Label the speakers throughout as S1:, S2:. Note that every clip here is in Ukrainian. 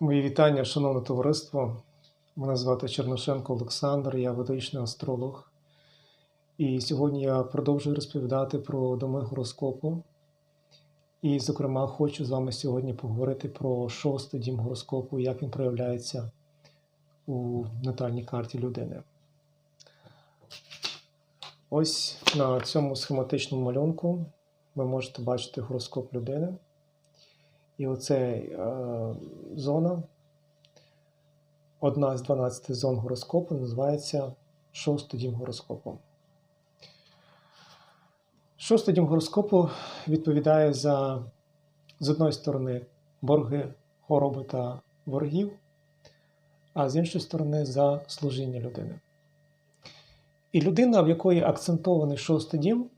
S1: Мої вітання, шановне товариство. Мене звати Черношенко Олександр, я ведичний астролог. І сьогодні я продовжую розповідати про доми гороскопу. І, зокрема, хочу з вами сьогодні поговорити про шостий дім гороскопу, як він проявляється у натальній карті людини. Ось на цьому схематичному малюнку ви можете бачити гороскоп людини. І оце е, зона, одна з 12 зон гороскопу, називається шостий дім гороскопу. Шостий дім гороскопу відповідає за, з одної сторони, борги, хвороби та ворогів, а з іншої сторони, за служіння людини. І людина, в якої акцентований шостий дім,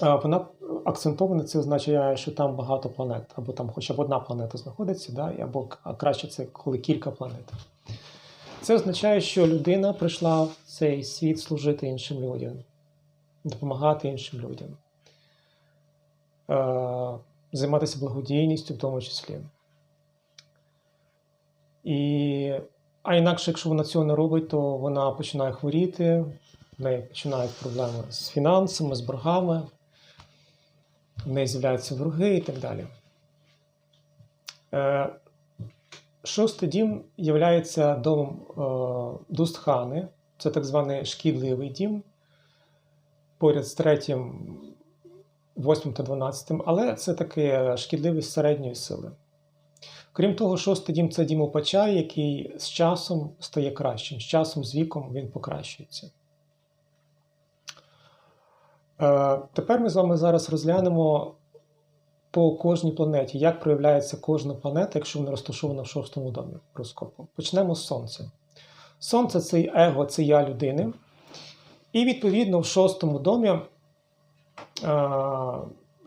S1: Вона акцентована, це означає, що там багато планет, або там хоча б одна планета знаходиться, да? або краще це коли кілька планет. Це означає, що людина прийшла в цей світ служити іншим людям, допомагати іншим людям, е- займатися благодійністю в тому числі. І, а інакше, якщо вона цього не робить, то вона починає хворіти, в неї починають проблеми з фінансами, з боргами неї з'являються вороги і так далі. Е, Шостий дім є домом е, Дустхани, це так званий шкідливий дім, поряд з третім, восьмим та дванадцятим, але це таке шкідливість середньої сили. Крім того, шостий дім це дім Опача, який з часом стає кращим, з часом, з віком він покращується. Е, Тепер ми з вами зараз розглянемо по кожній планеті, як проявляється кожна планета, якщо вона розташована в шостому домі гороскопу. Почнемо з Сонця. Сонце це его, це я людини. І, відповідно, в шостому домі е,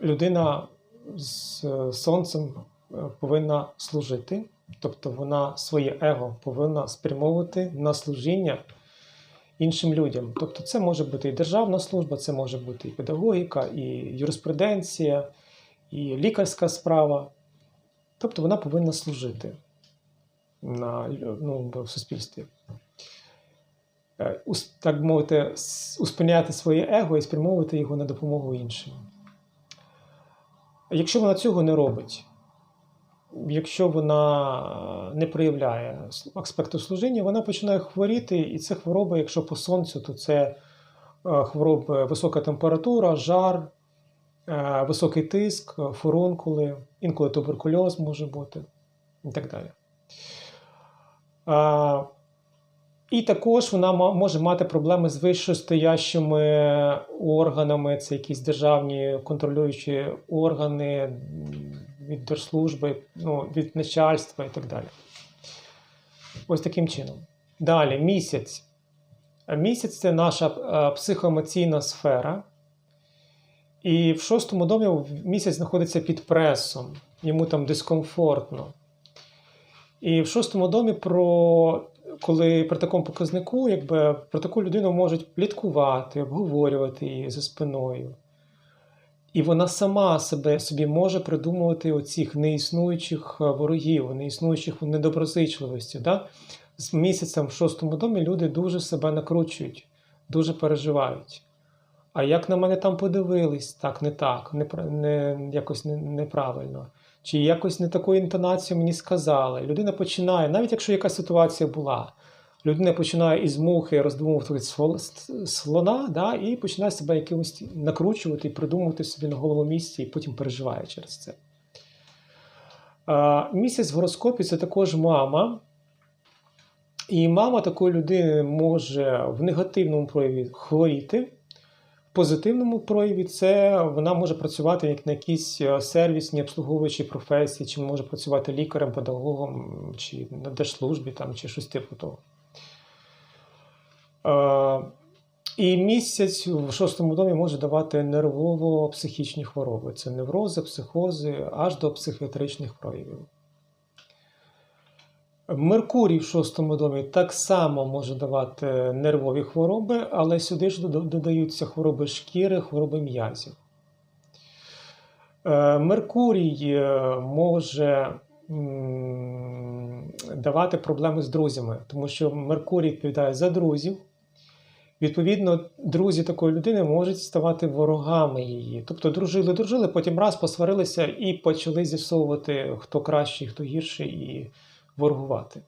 S1: людина з сонцем е, повинна служити, тобто вона своє его повинна спрямовувати на служіння іншим людям. Тобто, це може бути і державна служба, це може бути і педагогіка, і юриспруденція, і лікарська справа. Тобто вона повинна служити на, ну, в суспільстві. Е, так мовити, успиняти своє его і спрямовувати його на допомогу іншим. Якщо вона цього не робить, якщо вона не проявляє аспекту служіння, вона починає хворіти, і це хвороба, якщо по сонцю, то це е, хвороби висока температура, жар, е, високий тиск, фурункули, інколи туберкульоз може бути і так далі. І також вона може мати проблеми з вищостоящими органами, це якісь державні контролюючі органи від держслужби, ну, від начальства і так далі. Ось таким чином. Далі місяць. Місяць це наша е, психоемоційна сфера. І в шостому домі місяць знаходиться під пресом, йому там дискомфортно. І в шостому домі, про, коли при такому показнику, якби про таку людину можуть пліткувати, обговорювати її за спиною. І вона сама себе собі може придумувати оцих неіснуючих е, ворогів, неіснуючих недоброзичливості. Да? З місяцем в шостому домі люди дуже себе накручують, дуже переживають. А як на мене там подивились, так, не так, не, не, якось не, неправильно. Чи якось не таку інтонацію мені сказали. Людина починає, навіть якщо якась ситуація була, людина починає із мухи роздумувати слона, да, і починає себе якимось накручувати і придумувати собі на голову місці, і потім переживає через це. А, Місяць в гороскопі це також мама. І мама такої людини може в негативному прояві хворіти. В позитивному прояві це вона може працювати як на якійсь е, сервісній обслуговуючій професії, чи може працювати лікарем, педагогом, чи на держслужбі, там, чи щось типу того. І місяць в шостому домі може давати нервово-психічні хвороби. Це неврози, психози, аж до психіатричних проявів. Меркурій в шостому домі так само може давати нервові хвороби, але сюди ж додаються хвороби шкіри, хвороби м'язів. Е, Меркурій е, може давати проблеми з друзями, тому що Меркурій відповідає за друзів. Відповідно, друзі такої людини можуть ставати ворогами її. Тобто дружили, дружили, потім раз посварилися і почали з'ясовувати, хто кращий, хто гірший, і ворогувати.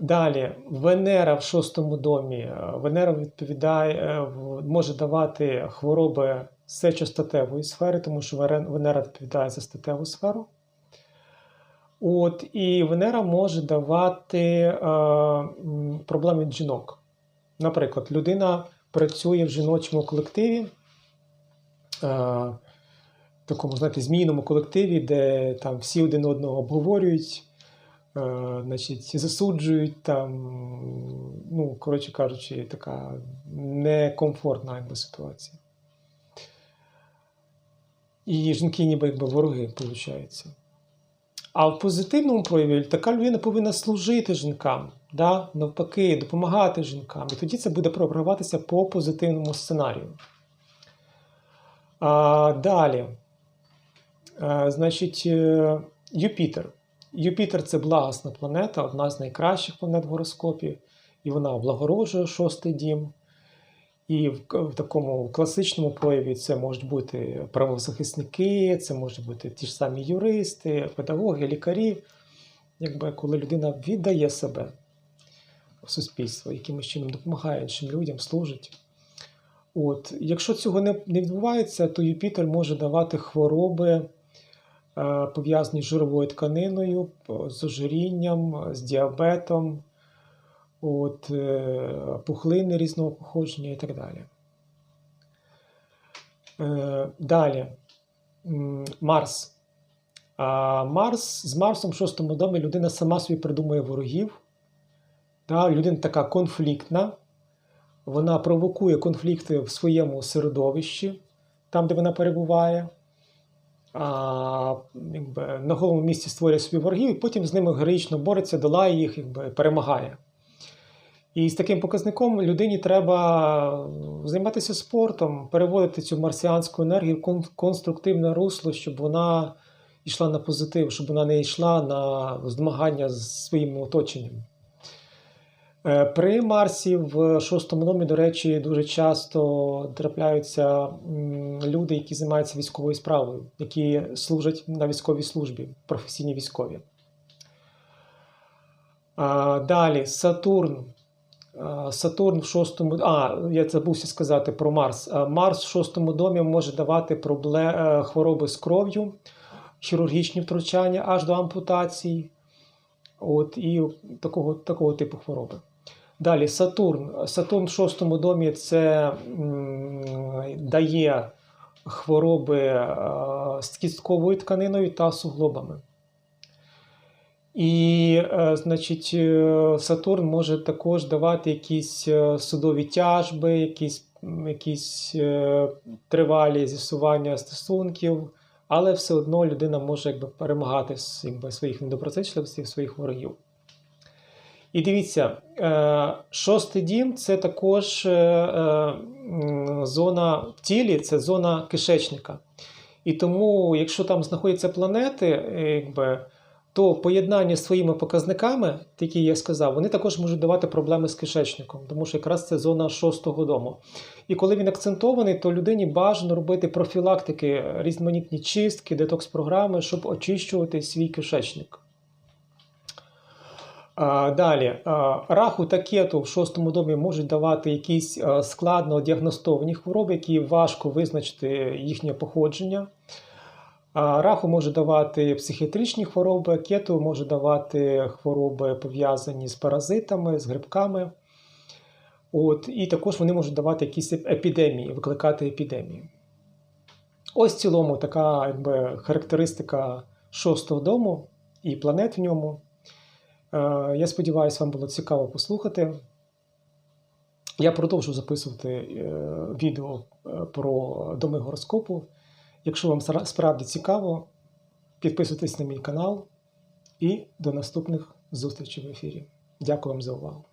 S1: Далі, Венера в шостому домі. Е, Венера відповідає, е, може давати хвороби сечостатевої сфери, тому що Венера відповідає за статеву сферу. От, і Венера може давати е, проблеми жінок. Наприклад, людина працює в жіночому колективі, е, такому, знаєте, змійному колективі, де там всі один одного обговорюють, е, значить, засуджують там, ну, коротше кажучи, така некомфортна якби, ситуація. І жінки ніби якби вороги, виходить. А в позитивному прояві така людина повинна служити жінкам, да? навпаки, допомагати жінкам. І тоді це буде програватися по позитивному сценарію. А, далі, а, значить, е, Юпітер. Юпітер це благосна планета, одна з найкращих планет в гороскопі, і вона облагороджує шостий дім. І в, такому класичному прояві це можуть бути правозахисники, це можуть бути ті ж самі юристи, педагоги, лікарі. Якби коли людина віддає себе в суспільство, якимось чином допомагає іншим людям, служить. От, якщо цього не, не відбувається, то Юпітер може давати хвороби, е, пов'язані з жировою тканиною, з ожирінням, з діабетом, от, е, пухлини різного походження і так далі. Е, Далі. Марс. Марс з Марсом в шостому домі людина сама собі придумує ворогів. Да, людина така конфліктна. Вона провокує конфлікти в своєму середовищі, там, де вона перебуває. А, якби, на головному місці створює собі ворогів, і потім з ними героїчно бореться, долає їх, якби, перемагає. І з таким показником людині треба займатися спортом, переводити цю марсіанську енергію в конструктивне русло, щоб вона йшла на позитив, щоб вона не йшла на змагання з своїм оточенням. Е, При Марсі в шостому домі, до речі, дуже часто трапляються люди, які займаються військовою справою, які служать на військовій службі, професійні військові. Далі Сатурн. А, Сатурн в шостому. А, я забувся сказати про Марс. Марс в шостому домі може давати пробле... е, хвороби з кров'ю, хірургічні втручання аж до ампутації. От, і такого, такого типу хвороби. Далі Сатурн. Сатурн в шостому домі це дає хвороби е, з кістковою тканиною та суглобами. І, е, значить, е, Сатурн може також давати якісь е, судові тяжби, якісь, якісь тривалі з'ясування стосунків, але все одно людина може якби, перемагати якби, своїх недоброзичливостей, своїх ворогів. І дивіться, шостий дім це також зона в тілі, це зона кишечника. І тому, якщо там знаходяться планети, якби, то поєднання з своїми показниками, які я сказав, вони також можуть давати проблеми з кишечником, тому що якраз це зона шостого дому. І коли він акцентований, то людині бажано робити профілактики, різноманітні чистки, детокс-програми, щоб очищувати свій кишечник. Далі, раху та кету в шостому домі можуть давати якісь складно діагностовані хвороби, які важко визначити їхнє походження. Раху може давати психіатричні хвороби, кету може давати хвороби пов'язані з паразитами, з грибками. От, і також вони можуть давати якісь епідемії, викликати епідемії. Ось в цілому така якби, характеристика шостого дому і планет в ньому. Е, Я сподіваюся, вам було цікаво послухати. Я продовжу записувати е, відео е, про доми гороскопу. Якщо вам справді цікаво, підписуйтесь на мій канал і до наступних зустрічей в ефірі. Дякую вам за увагу.